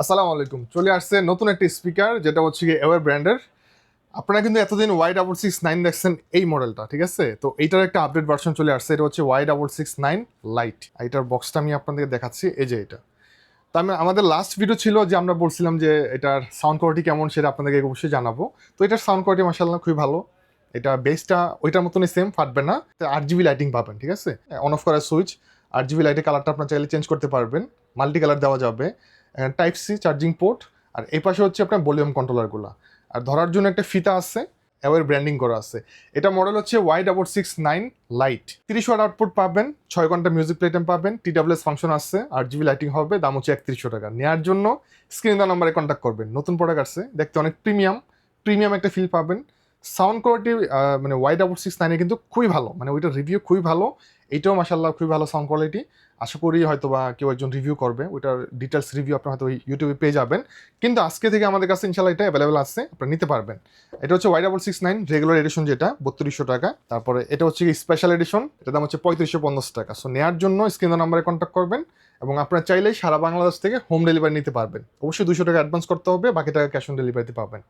আসসালামু আলাইকুম। চলে আসছে নতুন একটা স্পিকার যেটা হচ্ছে কি এওয়ার ব্র্যান্ডের আপনারা কিন্তু এতদিন ওয়াই ডাবল সিক্স নাইন দেখছেন এই মডেলটা ঠিক আছে? তো এইটার একটা আপডেট ভার্সন চলে আসছে, এটা হচ্ছে Y double six nine light এইটার বক্সটা আমি আপনাদেরকে দেখাচ্ছি, এই যে এটা। তো আমি, আমাদের লাস্ট ভিডিও ছিল যে আমরা বলছিলাম যে এটার সাউন্ড কোয়ালিটি কেমন, সেটা আপনাদেরকে অবশ্যই জানাব। তো এটার সাউন্ড কোয়ালিটি মাসাল্লাহ খুবই ভালো। এটা বেসটা ওইটার মতনই সেম ফাটবে না। আট জিবি লাইটিং পাবেন, ঠিক আছে? অন অফ করার সুইচ আট জিবি লাইটের কালারটা আপনার চাইলে চেঞ্জ করতে পারবেন। মাল্টি কালার দেওয়া যাবে। টাইপ সি চার্জিং পোর্ট আর এই পাশে হচ্ছে আপনার ভলিউম কন্ট্রোলারগুলো আর ধরার জন্য একটা ফিতা আছে অ্যাওয়ার ব্র্যান্ডিং করা আছে। এটা মডেল হচ্ছে Y double six nine light তিরিশ ওয়াট আউটপুট পাবেন, ছয় ঘণ্টা মিউজিক প্লেটেম পাবেন টি ডাব্লিউএস ফাংশন আসছে আর জিবি লাইটিং হবে, দাম হচ্ছে একত্রিশশো টাকা। নেওয়ার জন্য স্ক্রিন দেওয়া নাম্বারে কন্ট্যাক্ট করবেন। নতুন প্রোডাক্ট আসছে দেখতে অনেক প্রিমিয়াম প্রিমিয়াম একটা ফিল পাবেন। সাউন্ড কোয়ালিটি মানে ওয়াই ডাবল সিক্স নাইনে কিন্তু খুবই ভালো। মানে ওইটার রিভিউ খুবই ভালো। এইটাও মাসাল্লাহ খুবই ভালো সাউন্ড কোয়ালিটি আশা করি হয়তো বা কেউ একজন রিভিউ করবে। ওইটার ডিটেলস রিভিউ আপনার হয়তো ইউটিউবে পেয়ে যাবেন। কিন্তু আজকে থেকে আমাদের কাছে ইনশাল্লাহ এটা অ্যাভেলেবেল আছে, আপনারা নিতে পারবেন। এটা হচ্ছে Y double six nine regular edition যেটা, বত্রিশশো টাকা। তারপরে এটা হচ্ছে স্পেশাল এডিশন এটার দাম হচ্ছে পঁয়ত্রিশশো পঞ্চাশ টাকা। সো নেওয়ার জন্য স্ক্রিন নাম্বারে কন্ট্যাক্ট করবেন এবং আপনারা চাইলেই সারা বাংলাদেশ থেকে হোম ডেলিভারি নিতে পারবেন। অবশ্যই দুশো টাকা অ্যাডভান্স করতে হবে, বাকি টাকা ক্যাশ অন ডেলিভারিতে পাবেন।